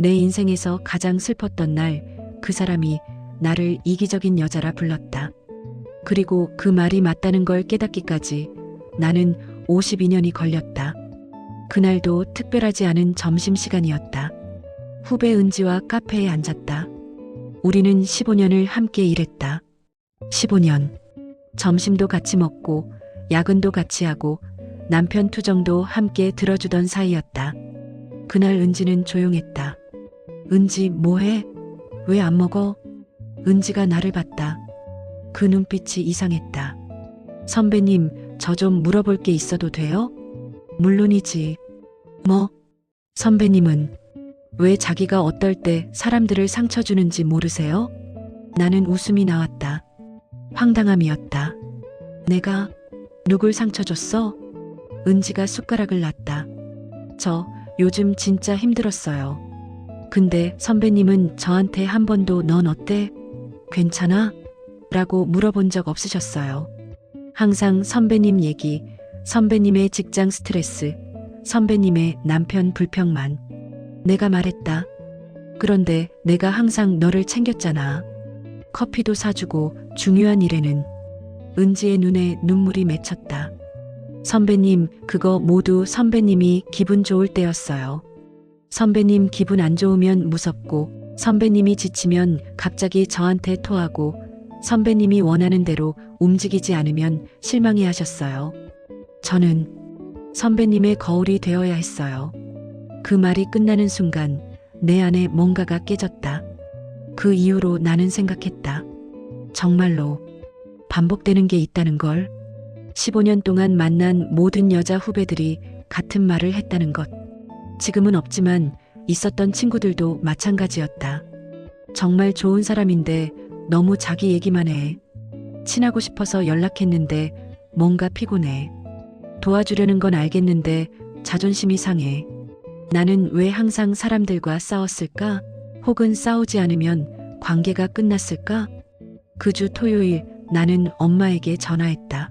내 인생에서 가장 슬펐던 날 그 사람이 나를 이기적인 여자라 불렀다. 그리고 그 말이 맞다는 걸 깨닫기까지 나는 52년이 걸렸다. 그날도 특별하지 않은 점심시간이었다. 후배 은지와 카페에 앉았다. 우리는 15년을 함께 일했다. 15년. 점심도 같이 먹고 야근도 같이 하고 남편 투정도 함께 들어주던 사이였다. 그날 은지는 조용했다. 은지 뭐해? 왜 안 먹어? 은지가 나를 봤다. 그 눈빛이 이상했다. 선배님, 저 좀 물어볼 게 있어도 돼요? 물론이지. 뭐? 선배님은 왜 자기가 어떨 때 사람들을 상처 주는지 모르세요? 나는 웃음이 나왔다. 황당함이었다. 내가 누굴 상처 줬어? 은지가 숟가락을 놨다. 저 요즘 진짜 힘들었어요. 근데 선배님은 저한테 한 번도 넌 어때? 괜찮아? 라고 물어본 적 없으셨어요. 항상 선배님 얘기, 선배님의 직장 스트레스, 선배님의 남편 불평만. 내가 말했다. 그런데 내가 항상 너를 챙겼잖아. 커피도 사주고 중요한 일에는 은지의 눈에 눈물이 맺혔다. 선배님, 그거 모두 선배님이 기분 좋을 때였어요. 선배님 기분 안 좋으면 무섭고, 선배님이 지치면 갑자기 저한테 토하고, 선배님이 원하는 대로 움직이지 않으면 실망해 하셨어요. 저는 선배님의 거울이 되어야 했어요. 그 말이 끝나는 순간 내 안에 뭔가가 깨졌다. 그 이후로 나는 생각했다. 정말로 반복되는 게 있다는 걸. 15년 동안 만난 모든 여자 후배들이 같은 말을 했다는 것. 지금은 없지만 있었던 친구들도 마찬가지였다. 정말 좋은 사람인데 너무 자기 얘기만 해. 친하고 싶어서 연락했는데 뭔가 피곤해. 도와주려는 건 알겠는데 자존심이 상해. 나는 왜 항상 사람들과 싸웠을까? 혹은 싸우지 않으면 관계가 끝났을까? 그 주 토요일 나는 엄마에게 전화했다.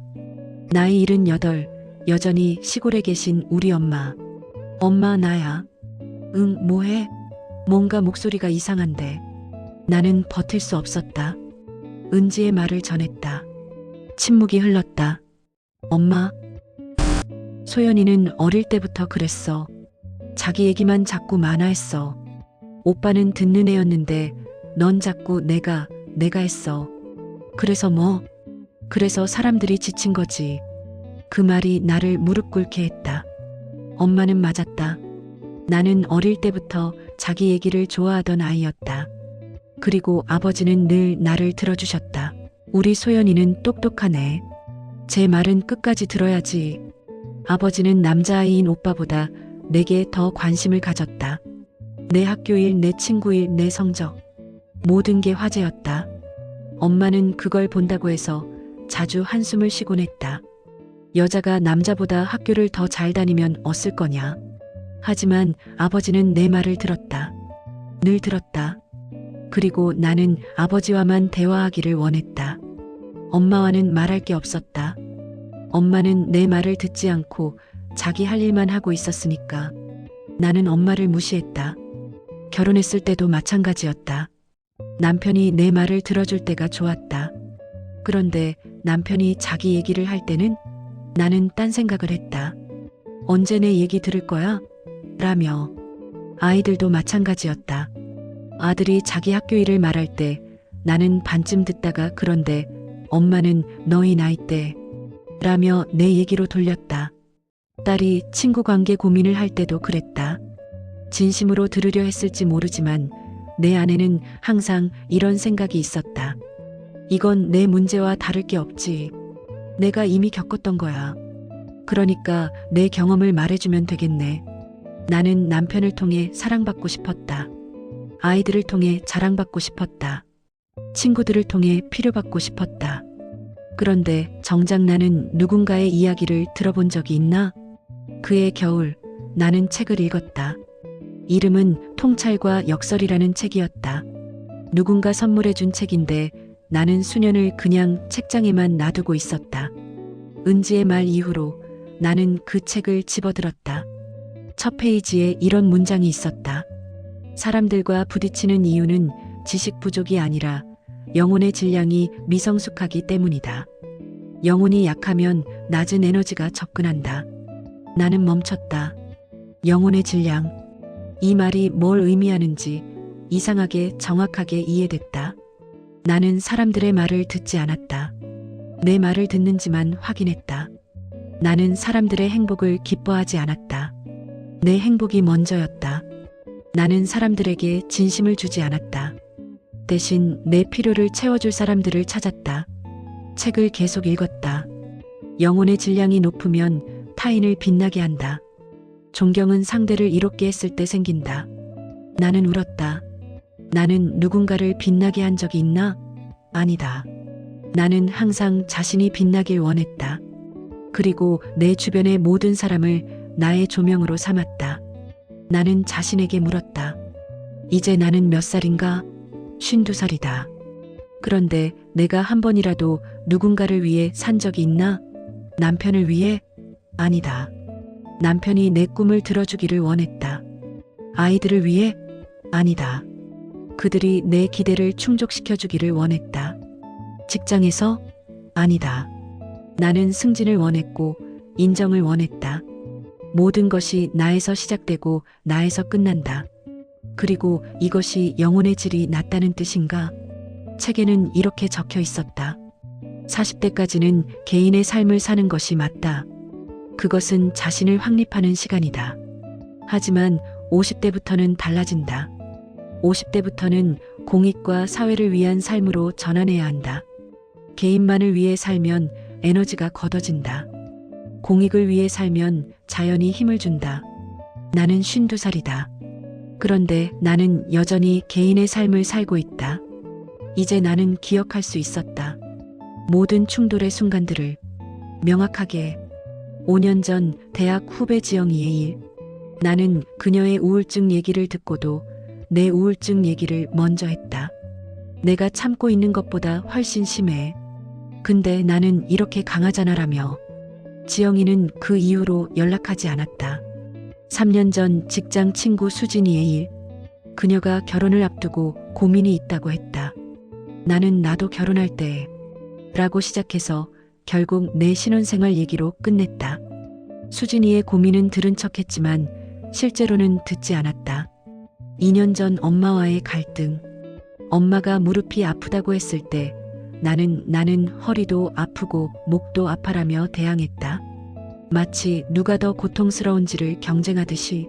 나이 78, 여전히 시골에 계신 우리 엄마. 엄마 나야. 응, 뭐해? 뭔가 목소리가 이상한데. 나는 버틸 수 없었다. 은지의 말을 전했다. 침묵이 흘렀다. 엄마. 소연이는 어릴 때부터 그랬어. 자기 얘기만 자꾸 많아했어. 오빠는 듣는 애였는데 넌 자꾸 내가, 내가 했어. 그래서 뭐? 그래서 사람들이 지친 거지. 그 말이 나를 무릎 꿇게 했다. 엄마는 맞았다. 나는 어릴 때부터 자기 얘기를 좋아하던 아이였다. 그리고 아버지는 늘 나를 들어주셨다. 우리 소연이는 똑똑하네. 제 말은 끝까지 들어야지. 아버지는 남자아이인 오빠보다 내게 더 관심을 가졌다. 내 학교일, 내 친구일, 내 성적. 모든 게 화제였다. 엄마는 그걸 본다고 해서 자주 한숨을 쉬곤 했다. 여자가 남자보다 학교를 더 잘 다니면 어쓸 거냐. 하지만 아버지는 내 말을 들었다. 늘 들었다. 그리고 나는 아버지와만 대화하기를 원했다. 엄마와는 말할 게 없었다. 엄마는 내 말을 듣지 않고 자기 할 일만 하고 있었으니까 나는 엄마를 무시했다. 결혼했을 때도 마찬가지였다. 남편이 내 말을 들어줄 때가 좋았다. 그런데 남편이 자기 얘기를 할 때는 나는 딴 생각을 했다. 언제 내 얘기 들을 거야? 라며 아이들도 마찬가지였다. 아들이 자기 학교 일을 말할 때 나는 반쯤 듣다가 그런데 엄마는 너희 나이 때 라며 내 얘기로 돌렸다. 딸이 친구 관계 고민을 할 때도 그랬다. 진심으로 들으려 했을지 모르지만 내 안에는 항상 이런 생각이 있었다. 이건 내 문제와 다를 게 없지. 내가 이미 겪었던 거야. 그러니까 내 경험을 말해주면 되겠네. 나는 남편을 통해 사랑받고 싶었다. 아이들을 통해 자랑받고 싶었다. 친구들을 통해 필요받고 싶었다. 그런데 정작 나는 누군가의 이야기를 들어본 적이 있나? 그의 겨울, 나는 책을 읽었다. 이름은 통찰과 역설이라는 책이었다. 누군가 선물해준 책인데 나는 수년을 그냥 책장에만 놔두고 있었다. 은지의 말 이후로 나는 그 책을 집어들었다. 첫 페이지에 이런 문장이 있었다. 사람들과 부딪히는 이유는 지식 부족이 아니라 영혼의 질량이 미성숙하기 때문이다. 영혼이 약하면 낮은 에너지가 접근한다. 나는 멈췄다. 영혼의 질량. 이 말이 뭘 의미하는지 이상하게 정확하게 이해됐다. 나는 사람들의 말을 듣지 않았다. 내 말을 듣는지만 확인했다. 나는 사람들의 행복을 기뻐하지 않았다. 내 행복이 먼저였다. 나는 사람들에게 진심을 주지 않았다. 대신 내 필요를 채워줄 사람들을 찾았다. 책을 계속 읽었다. 영혼의 질량이 높으면 타인을 빛나게 한다. 존경은 상대를 이롭게 했을 때 생긴다. 나는 울었다. 나는 누군가를 빛나게 한 적이 있나? 아니다. 나는 항상 자신이 빛나길 원했다. 그리고 내 주변의 모든 사람을 나의 조명으로 삼았다. 나는 자신에게 물었다. 이제 나는 몇 살인가? 쉰두 살이다. 그런데 내가 한 번이라도 누군가를 위해 산 적이 있나? 남편을 위해? 아니다. 남편이 내 꿈을 들어주기를 원했다. 아이들을 위해? 아니다. 그들이 내 기대를 충족시켜 주기를 원했다. 직장에서? 아니다. 나는 승진을 원했고 인정을 원했다. 모든 것이 나에서 시작되고 나에서 끝난다. 그리고 이것이 영혼의 질이 낮다는 뜻인가? 책에는 이렇게 적혀 있었다. 40대까지는 개인의 삶을 사는 것이 맞다. 그것은 자신을 확립하는 시간이다. 하지만 50대부터는 달라진다. 50대부터는 공익과 사회를 위한 삶으로 전환해야 한다. 개인만을 위해 살면 에너지가 걷어진다. 공익을 위해 살면 자연이 힘을 준다. 나는 52살이다. 그런데 나는 여전히 개인의 삶을 살고 있다. 이제 나는 기억할 수 있었다. 모든 충돌의 순간들을 명확하게 5년 전 대학 후배 지영이의 일. 나는 그녀의 우울증 얘기를 듣고도 내 우울증 얘기를 먼저 했다. 내가 참고 있는 것보다 훨씬 심해. 근데 나는 이렇게 강하잖아라며 지영이는 그 이후로 연락하지 않았다. 3년 전 직장 친구 수진이의 일. 그녀가 결혼을 앞두고 고민이 있다고 했다. 나는 나도 결혼할 때 라고 시작해서 결국 내 신혼생활 얘기로 끝냈다. 수진이의 고민은 들은 척 했지만 실제로는 듣지 않았다. 2년 전 엄마와의 갈등. 엄마가 무릎이 아프다고 했을 때 나는 나는 허리도 아프고 목도 아파라며 대항했다. 마치 누가 더 고통스러운지를 경쟁하듯이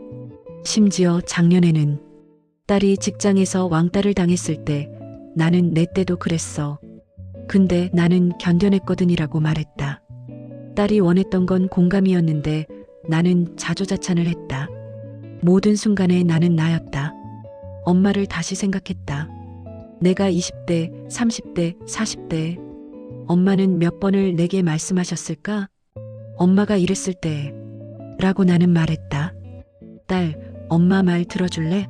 심지어 작년에는 딸이 직장에서 왕따를 당했을 때 나는 내 때도 그랬어. 근데 나는 견뎌냈거든이라고 말했다. 딸이 원했던 건 공감이었는데 나는 자조자찬을 했다. 모든 순간에 나는 나였다. 엄마를 다시 생각했다. 내가 20대, 30대, 40대. 엄마는 몇 번을 내게 말씀하셨을까? 엄마가 이랬을 때. 라고 나는 말했다. 딸, 엄마 말 들어줄래?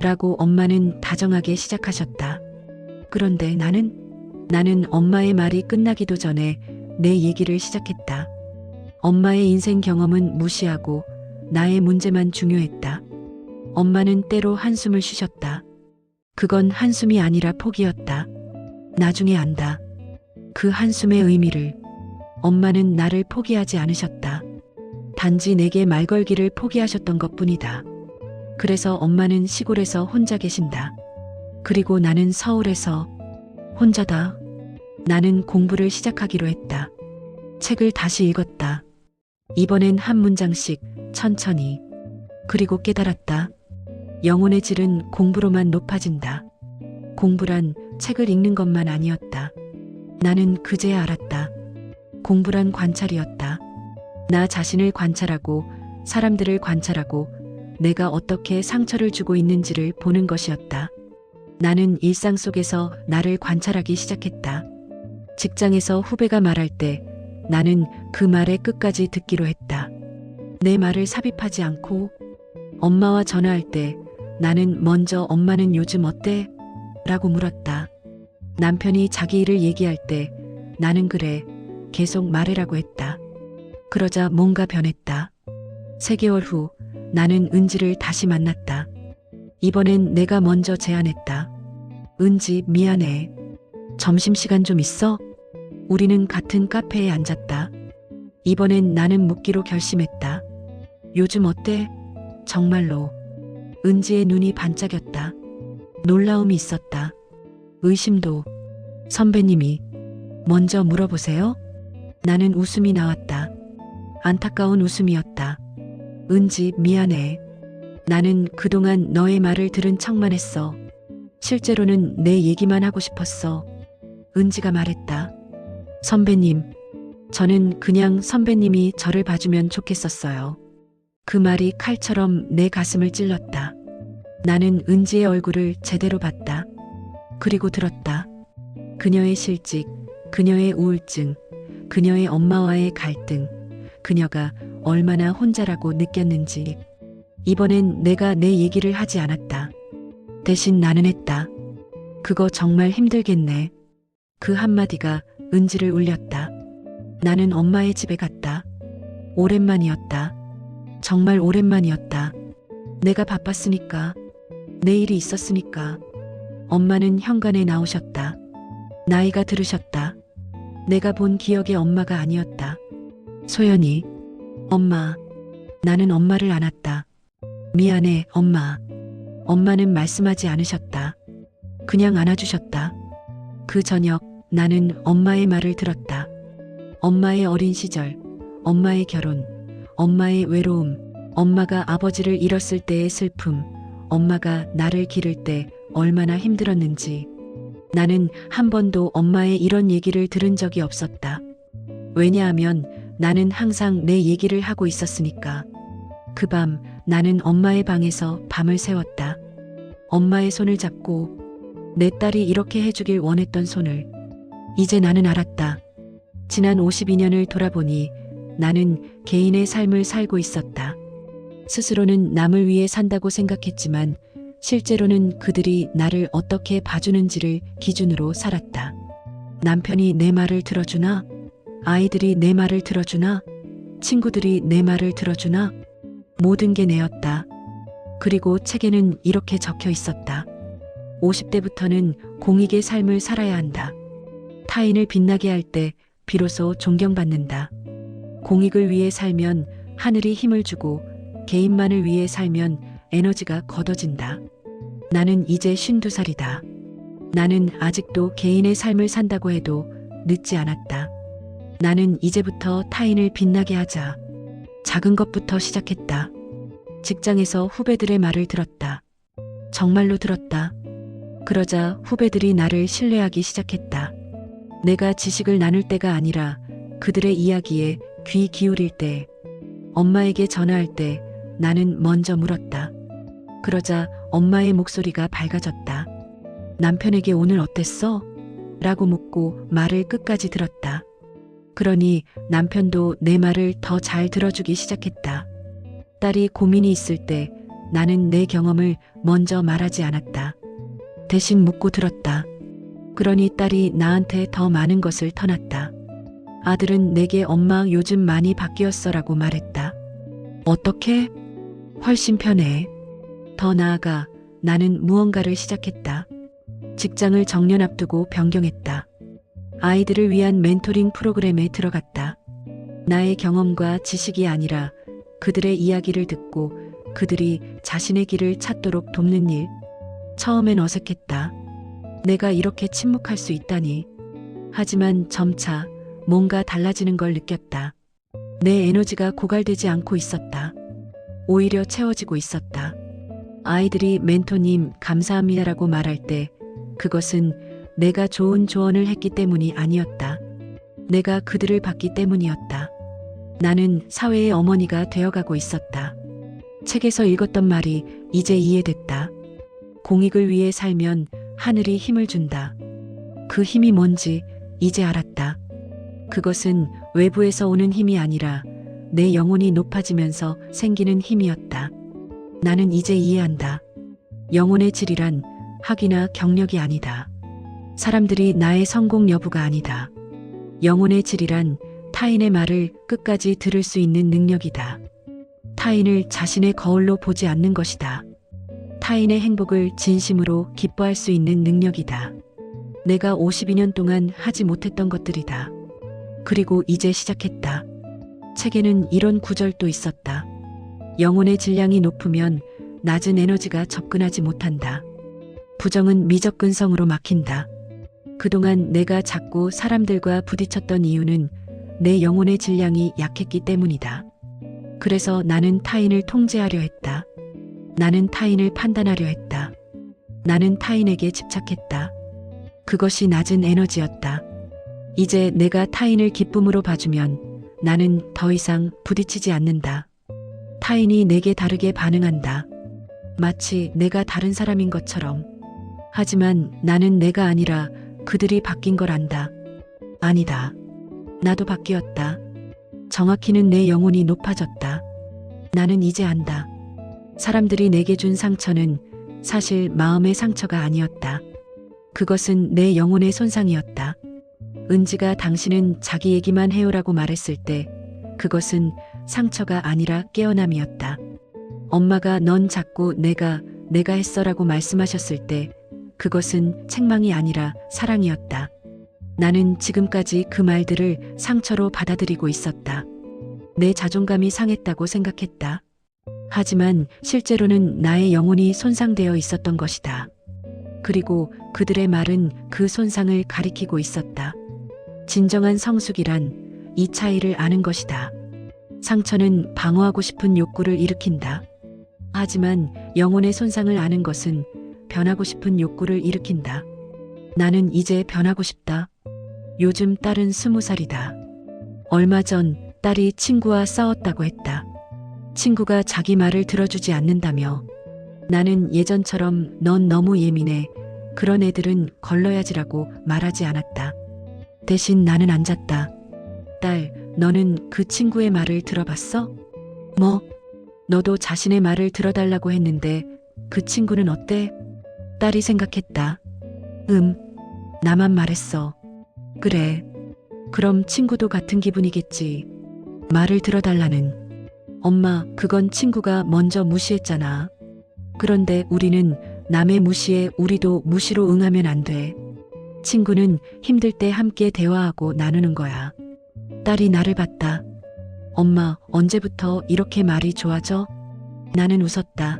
라고 엄마는 다정하게 시작하셨다. 그런데 나는, 나는 엄마의 말이 끝나기도 전에 내 얘기를 시작했다. 엄마의 인생 경험은 무시하고 나의 문제만 중요했다. 엄마는 때로 한숨을 쉬셨다. 그건 한숨이 아니라 포기였다. 나중에 안다. 그 한숨의 의미를. 엄마는 나를 포기하지 않으셨다. 단지 내게 말 걸기를 포기하셨던 것 뿐이다. 그래서 엄마는 시골에서 혼자 계신다. 그리고 나는 서울에서 혼자다. 나는 공부를 시작하기로 했다. 책을 다시 읽었다. 이번엔 한 문장씩 천천히. 그리고 깨달았다. 영혼의 질은 공부로만 높아진다. 공부란 책을 읽는 것만 아니었다. 나는 그제야 알았다. 공부란 관찰이었다. 나 자신을 관찰하고 사람들을 관찰하고 내가 어떻게 상처를 주고 있는지를 보는 것이었다. 나는 일상 속에서 나를 관찰하기 시작했다. 직장에서 후배가 말할 때 나는 그 말의 끝까지 듣기로 했다. 내 말을 삽입하지 않고 엄마와 전화할 때 나는 먼저 엄마는 요즘 어때? 라고 물었다. 남편이 자기 일을 얘기할 때 나는 그래. 계속 말해라고 했다. 그러자 뭔가 변했다. 세 개월 후 나는 은지를 다시 만났다. 이번엔 내가 먼저 제안했다. 은지, 미안해. 점심시간 좀 있어? 우리는 같은 카페에 앉았다. 이번엔 나는 묻기로 결심했다. 요즘 어때? 정말로. 은지의 눈이 반짝였다. 놀라움이 있었다. 의심도. 선배님이 먼저 물어보세요. 나는 웃음이 나왔다. 안타까운 웃음이었다. 은지, 미안해. 나는 그동안 너의 말을 들은 척만 했어. 실제로는 내 얘기만 하고 싶었어. 은지가 말했다. 선배님, 저는 그냥 선배님이 저를 봐주면 좋겠었어요. 그 말이 칼처럼 내 가슴을 찔렀다. 나는 은지의 얼굴을 제대로 봤다. 그리고 들었다. 그녀의 실직, 그녀의 우울증, 그녀의 엄마와의 갈등, 그녀가 얼마나 혼자라고 느꼈는지. 이번엔 내가 내 얘기를 하지 않았다. 대신 나는 했다. 그거 정말 힘들겠네. 그 한마디가 은지를 울렸다. 나는 엄마의 집에 갔다. 오랜만이었다. 정말 오랜만이었다. 내가 바빴으니까. 내 일이 있었으니까. 엄마는 현관에 나오셨다. 나이가 들으셨다. 내가 본 기억의 엄마가 아니었다. 소연이. 엄마. 나는 엄마를 안았다. 미안해, 엄마. 엄마는 말씀하지 않으셨다. 그냥 안아주셨다. 그 저녁 나는 엄마의 말을 들었다. 엄마의 어린 시절, 엄마의 결혼, 엄마의 외로움, 엄마가 아버지를 잃었을 때의 슬픔, 엄마가 나를 기를 때 얼마나 힘들었는지. 나는 한 번도 엄마의 이런 얘기를 들은 적이 없었다. 왜냐하면 나는 항상 내 얘기를 하고 있었으니까. 그 밤 나는 엄마의 방에서 밤을 새웠다. 엄마의 손을 잡고 내 딸이 이렇게 해주길 원했던 손을. 이제 나는 알았다. 지난 52년을 돌아보니 나는 개인의 삶을 살고 있었다. 스스로는 남을 위해 산다고 생각했지만 실제로는 그들이 나를 어떻게 봐주는지를 기준으로 살았다. 남편이 내 말을 들어주나? 아이들이 내 말을 들어주나? 친구들이 내 말을 들어주나? 모든 게 내였다. 그리고 책에는 이렇게 적혀 있었다. 50대부터는 공익의 삶을 살아야 한다. 타인을 빛나게 할 때 비로소 존경받는다. 공익을 위해 살면 하늘이 힘을 주고 개인만을 위해 살면 에너지가 걷어진다. 나는 이제 52살이다. 나는 아직도 개인의 삶을 산다고 해도 늦지 않았다. 나는 이제부터 타인을 빛나게 하자. 작은 것부터 시작했다. 직장에서 후배들의 말을 들었다. 정말로 들었다. 그러자 후배들이 나를 신뢰하기 시작했다. 내가 지식을 나눌 때가 아니라 그들의 이야기에 귀 기울일 때, 엄마에게 전화할 때 나는 먼저 물었다. 그러자 엄마의 목소리가 밝아졌다. 남편에게 오늘 어땠어? 라고 묻고 말을 끝까지 들었다. 그러니 남편도 내 말을 더 잘 들어주기 시작했다. 딸이 고민이 있을 때 나는 내 경험을 먼저 말하지 않았다. 대신 묻고 들었다. 그러니 딸이 나한테 더 많은 것을 터놨다. 아들은 내게 엄마 요즘 많이 바뀌었어라고 말했다. 어떻게? 훨씬 편해. 더 나아가 나는 무언가를 시작했다. 직장을 정년 앞두고 변경했다. 아이들을 위한 멘토링 프로그램에 들어갔다. 나의 경험과 지식이 아니라 그들의 이야기를 듣고 그들이 자신의 길을 찾도록 돕는 일. 처음엔 어색했다. 내가 이렇게 침묵할 수 있다니. 하지만 점차 뭔가 달라지는 걸 느꼈다. 내 에너지가 고갈되지 않고 있었다. 오히려 채워지고 있었다. 아이들이 멘토님 감사합니다라고 말할 때 그것은 내가 좋은 조언을 했기 때문이 아니었다. 내가 그들을 봤기 때문이었다. 나는 사회의 어머니가 되어가고 있었다. 책에서 읽었던 말이 이제 이해됐다. 공익을 위해 살면 하늘이 힘을 준다. 그 힘이 뭔지 이제 알았다. 그것은 외부에서 오는 힘이 아니라 내 영혼이 높아지면서 생기는 힘이었다. 나는 이제 이해한다. 영혼의 질이란 학이나 경력이 아니다. 사람들이 나의 성공 여부가 아니다. 영혼의 질이란 타인의 말을 끝까지 들을 수 있는 능력이다. 타인을 자신의 거울로 보지 않는 것이다. 타인의 행복을 진심으로 기뻐할 수 있는 능력이다. 내가 52년 동안 하지 못했던 것들이다. 그리고 이제 시작했다. 책에는 이런 구절도 있었다. 영혼의 질량이 높으면 낮은 에너지가 접근하지 못한다. 부정은 미접근성으로 막힌다. 그동안 내가 자꾸 사람들과 부딪혔던 이유는 내 영혼의 질량이 약했기 때문이다. 그래서 나는 타인을 통제하려 했다. 나는 타인을 판단하려 했다. 나는 타인에게 집착했다. 그것이 낮은 에너지였다. 이제 내가 타인을 기쁨으로 봐주면 나는 더 이상 부딪히지 않는다. 타인이 내게 다르게 반응한다. 마치 내가 다른 사람인 것처럼. 하지만 나는 내가 아니라 그들이 바뀐 걸 안다. 아니다. 나도 바뀌었다. 정확히는 내 영혼이 높아졌다. 나는 이제 안다. 사람들이 내게 준 상처는 사실 마음의 상처가 아니었다. 그것은 내 영혼의 손상이었다. 은지가 당신은 자기 얘기만 해요라고 말했을 때 그것은 상처가 아니라 깨어남이었다. 엄마가 넌 자꾸 내가 내가 했어라고 말씀하셨을 때 그것은 책망이 아니라 사랑이었다. 나는 지금까지 그 말들을 상처로 받아들이고 있었다. 내 자존감이 상했다고 생각했다. 하지만 실제로는 나의 영혼이 손상되어 있었던 것이다. 그리고 그들의 말은 그 손상을 가리키고 있었다. 진정한 성숙이란 이 차이를 아는 것이다. 상처는 방어하고 싶은 욕구를 일으킨다. 하지만 영혼의 손상을 아는 것은 변하고 싶은 욕구를 일으킨다. 나는 이제 변하고 싶다. 요즘 딸은 스무 살이다. 얼마 전 딸이 친구와 싸웠다고 했다. 친구가 자기 말을 들어주지 않는다며 나는 예전처럼 넌 너무 예민해. 그런 애들은 걸러야지라고 말하지 않았다. 대신 나는 앉았다. 딸, 너는 그 친구의 말을 들어봤어? 뭐? 너도 자신의 말을 들어달라고 했는데 그 친구는 어때? 딸이 생각했다. 음, 나만 말했어. 그래. 그럼 친구도 같은 기분이겠지. 말을 들어달라는. 엄마, 그건 친구가 먼저 무시했잖아. 그런데 우리는 남의 무시에 우리도 무시로 응하면 안 돼. 친구는 힘들 때 함께 대화하고 나누는 거야. 딸이 나를 봤다. 엄마, 언제부터 이렇게 말이 좋아져? 나는 웃었다.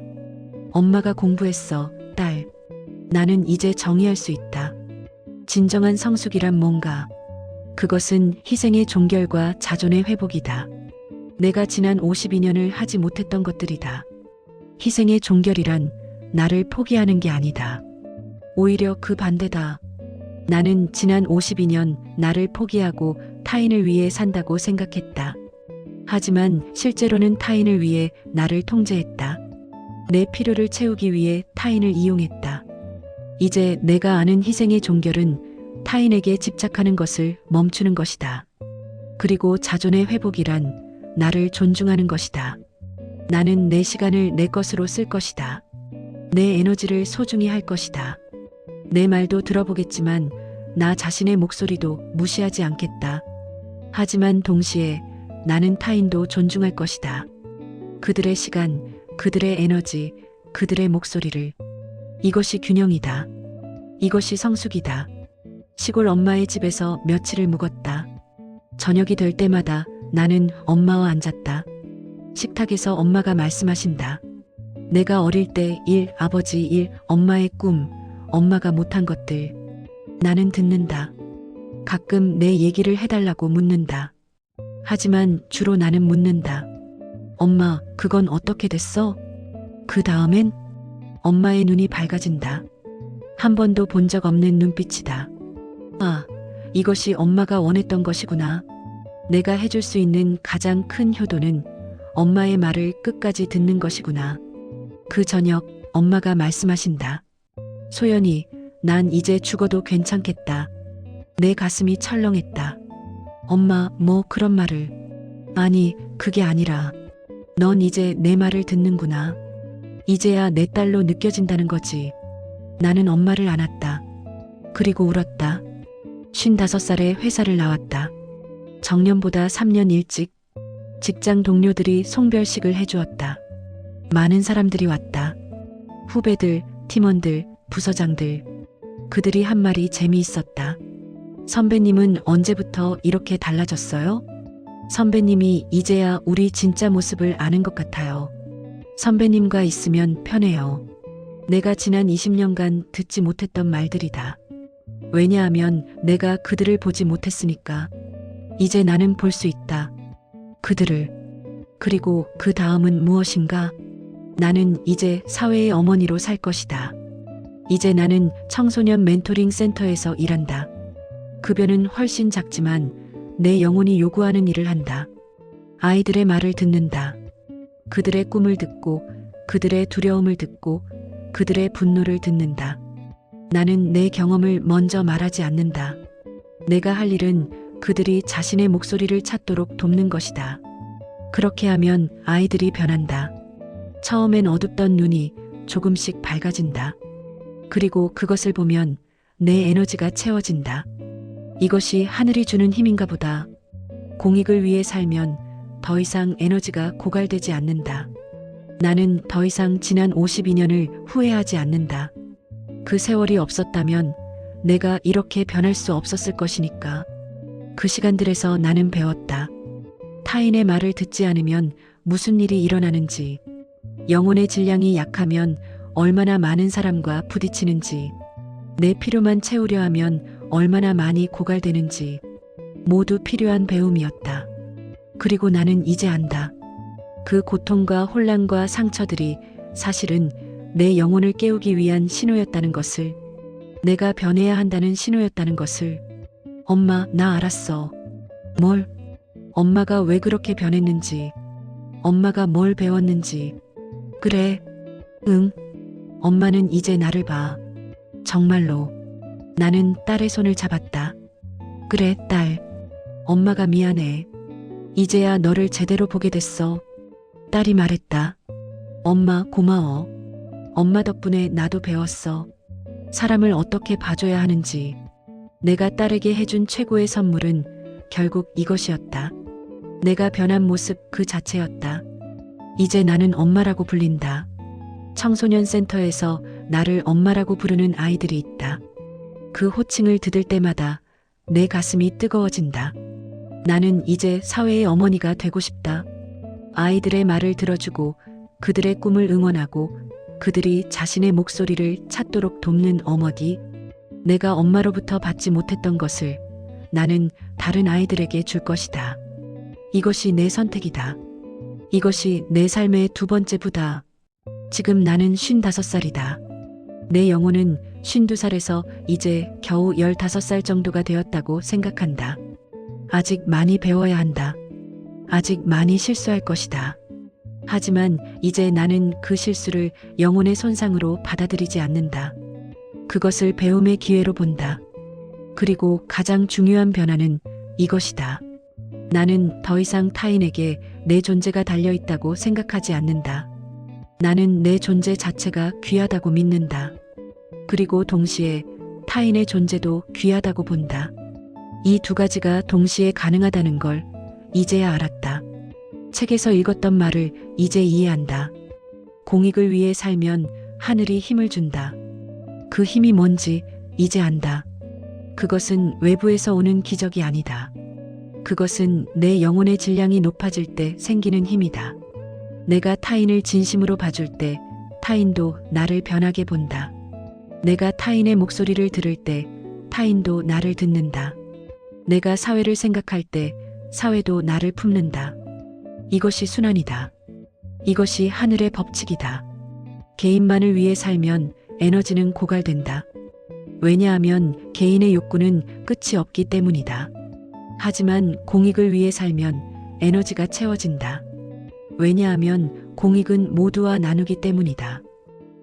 엄마가 공부했어, 딸. 나는 이제 정의할 수 있다. 진정한 성숙이란 뭔가. 그것은 희생의 종결과 자존의 회복이다. 내가 지난 52년을 하지 못했던 것들이다. 희생의 종결이란 나를 포기하는 게 아니다. 오히려 그 반대다. 나는 지난 52년 나를 포기하고 타인을 위해 산다고 생각했다. 하지만 실제로는 타인을 위해 나를 통제했다. 내 필요를 채우기 위해 타인을 이용했다. 이제 내가 아는 희생의 종결은 타인에게 집착하는 것을 멈추는 것이다. 그리고 자존의 회복이란 나를 존중하는 것이다. 나는 내 시간을 내 것으로 쓸 것이다. 내 에너지를 소중히 할 것이다. 내 말도 들어보겠지만 나 자신의 목소리도 무시하지 않겠다. 하지만 동시에 나는 타인도 존중할 것이다. 그들의 시간, 그들의 에너지, 그들의 목소리를. 이것이 균형이다. 이것이 성숙이다. 시골 엄마의 집에서 며칠을 묵었다. 저녁이 될 때마다 나는 엄마와 앉았다. 식탁에서 엄마가 말씀하신다. 내가 어릴 때 일, 아버지 일, 엄마의 꿈, 엄마가 못한 것들. 나는 듣는다. 가끔 내 얘기를 해달라고 묻는다. 하지만 주로 나는 묻는다. 엄마, 그건 어떻게 됐어? 그 다음엔 엄마의 눈이 밝아진다. 한 번도 본 적 없는 눈빛이다. 아, 이것이 엄마가 원했던 것이구나. 내가 해줄 수 있는 가장 큰 효도는 엄마의 말을 끝까지 듣는 것이구나. 그 저녁 엄마가 말씀하신다. 소연이, 난 이제 죽어도 괜찮겠다. 내 가슴이 철렁했다. 엄마, 뭐 그런 말을. 아니, 그게 아니라. 넌 이제 내 말을 듣는구나. 이제야 내 딸로 느껴진다는 거지. 나는 엄마를 안았다. 그리고 울었다. 55살에 회사를 나왔다. 정년보다 3년 일찍 직장 동료들이 송별식을 해주었다. 많은 사람들이 왔다. 후배들, 팀원들, 부서장들. 그들이 한 말이 재미있었다. 선배님은 언제부터 이렇게 달라졌어요? 선배님이 이제야 우리 진짜 모습을 아는 것 같아요. 선배님과 있으면 편해요. 내가 지난 20년간 듣지 못했던 말들이다. 왜냐하면 내가 그들을 보지 못했으니까. 이제 나는 볼 수 있다. 그들을. 그리고 그 다음은 무엇인가? 나는 이제 사회의 어머니로 살 것이다. 이제 나는 청소년 멘토링 센터에서 일한다. 급여는 훨씬 작지만 내 영혼이 요구하는 일을 한다. 아이들의 말을 듣는다. 그들의 꿈을 듣고 그들의 두려움을 듣고 그들의 분노를 듣는다. 나는 내 경험을 먼저 말하지 않는다. 내가 할 일은 그들이 자신의 목소리를 찾도록 돕는 것이다. 그렇게 하면 아이들이 변한다. 처음엔 어둡던 눈이 조금씩 밝아진다. 그리고 그것을 보면 내 에너지가 채워진다. 이것이 하늘이 주는 힘인가 보다. 공익을 위해 살면 더 이상 에너지가 고갈되지 않는다. 나는 더 이상 지난 52년을 후회하지 않는다. 그 세월이 없었다면 내가 이렇게 변할 수 없었을 것이니까. 그 시간들에서 나는 배웠다. 타인의 말을 듣지 않으면 무슨 일이 일어나는지, 영혼의 질량이 약하면 얼마나 많은 사람과 부딪히는지, 내 필요만 채우려 하면 얼마나 많이 고갈되는지, 모두 필요한 배움이었다. 그리고 나는 이제 안다. 그 고통과 혼란과 상처들이 사실은 내 영혼을 깨우기 위한 신호였다는 것을, 내가 변해야 한다는 신호였다는 것을, 엄마, 나 알았어. 뭘? 엄마가 왜 그렇게 변했는지, 엄마가 뭘 배웠는지. 그래, 응. 엄마는 이제 나를 봐. 정말로. 나는 딸의 손을 잡았다. 그래, 딸. 엄마가 미안해. 이제야 너를 제대로 보게 됐어. 딸이 말했다. 엄마, 고마워. 엄마 덕분에 나도 배웠어. 사람을 어떻게 봐줘야 하는지. 내가 딸에게 해준 최고의 선물은 결국 이것이었다. 내가 변한 모습 그 자체였다. 이제 나는 엄마라고 불린다. 청소년 센터에서 나를 엄마라고 부르는 아이들이 있다. 그 호칭을 들을 때마다 내 가슴이 뜨거워진다. 나는 이제 사회의 어머니가 되고 싶다. 아이들의 말을 들어주고 그들의 꿈을 응원하고 그들이 자신의 목소리를 찾도록 돕는 어머니. 내가 엄마로부터 받지 못했던 것을 나는 다른 아이들에게 줄 것이다. 이것이 내 선택이다. 이것이 내 삶의 두 번째 부다. 지금 나는 55살이다. 내 영혼은 52살에서 이제 겨우 15살 정도가 되었다고 생각한다. 아직 많이 배워야 한다. 아직 많이 실수할 것이다. 하지만 이제 나는 그 실수를 영혼의 손상으로 받아들이지 않는다. 그것을 배움의 기회로 본다. 그리고 가장 중요한 변화는 이것이다. 나는 더 이상 타인에게 내 존재가 달려 있다고 생각하지 않는다. 나는 내 존재 자체가 귀하다고 믿는다. 그리고 동시에 타인의 존재도 귀하다고 본다. 이 두 가지가 동시에 가능하다는 걸 이제야 알았다. 책에서 읽었던 말을 이제 이해한다. 공익을 위해 살면 하늘이 힘을 준다. 그 힘이 뭔지 이제 안다. 그것은 외부에서 오는 기적이 아니다. 그것은 내 영혼의 질량이 높아질 때 생기는 힘이다. 내가 타인을 진심으로 봐줄 때 타인도 나를 변하게 본다. 내가 타인의 목소리를 들을 때 타인도 나를 듣는다. 내가 사회를 생각할 때 사회도 나를 품는다. 이것이 순환이다. 이것이 하늘의 법칙이다. 개인만을 위해 살면 에너지는 고갈된다. 왜냐하면 개인의 욕구는 끝이 없기 때문이다. 하지만 공익을 위해 살면 에너지가 채워진다. 왜냐하면 공익은 모두와 나누기 때문이다.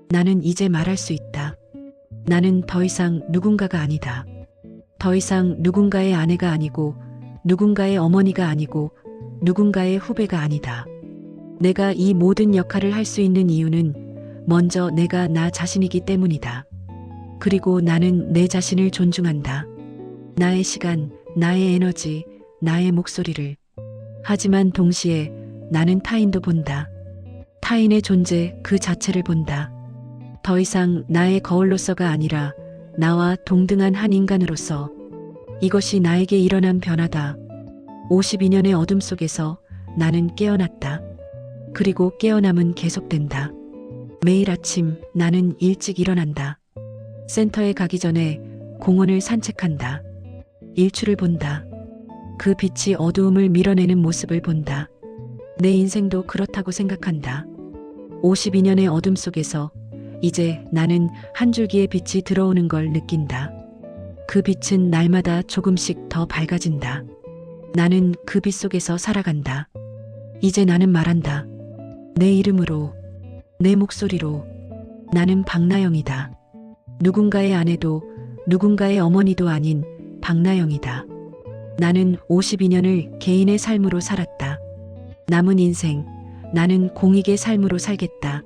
나는 이제 말할 수 있다. 나는 더 이상 누군가가 아니다. 더 이상 누군가의 아내가 아니고 누군가의 어머니가 아니고 누군가의 후배가 아니다. 내가 이 모든 역할을 할 수 있는 이유는 먼저 내가 나 자신이기 때문이다. 그리고 나는 내 자신을 존중한다. 나의 시간, 나의 에너지, 나의 목소리를. 하지만 동시에 나는 타인도 본다. 타인의 존재 그 자체를 본다. 더 이상 나의 거울로서가 아니라 나와 동등한 한 인간으로서 이것이 나에게 일어난 변화다. 52년의 어둠 속에서 나는 깨어났다. 그리고 깨어남은 계속된다. 매일 아침 나는 일찍 일어난다. 센터에 가기 전에 공원을 산책한다. 일출을 본다. 그 빛이 어두움을 밀어내는 모습을 본다. 내 인생도 그렇다고 생각한다. 52년의 어둠 속에서 이제 나는 한 줄기의 빛이 들어오는 걸 느낀다. 그 빛은 날마다 조금씩 더 밝아진다. 나는 그 빛 속에서 살아간다. 이제 나는 말한다. 내 이름으로, 내 목소리로. 나는 박나영이다. 누군가의 아내도 누군가의 어머니도 아닌 박나영이다. 나는 52년을 개인의 삶으로 살았다. 남은 인생, 나는 공익의 삶으로 살겠다.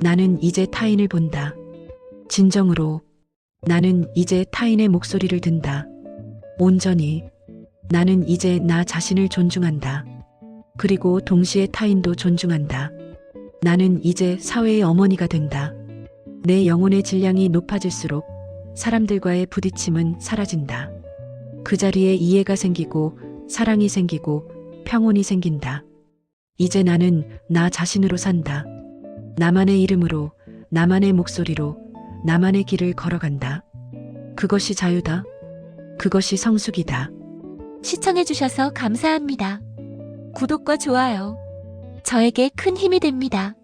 나는 이제 타인을 본다. 진정으로. 나는 이제 타인의 목소리를 든다. 온전히. 나는 이제 나 자신을 존중한다. 그리고 동시에 타인도 존중한다. 나는 이제 사회의 어머니가 된다. 내 영혼의 질량이 높아질수록 사람들과의 부딪힘은 사라진다. 그 자리에 이해가 생기고 사랑이 생기고 평온이 생긴다. 이제 나는 나 자신으로 산다. 나만의 이름으로, 나만의 목소리로, 나만의 길을 걸어간다. 그것이 자유다. 그것이 성숙이다. 시청해주셔서 감사합니다. 구독과 좋아요. 저에게 큰 힘이 됩니다.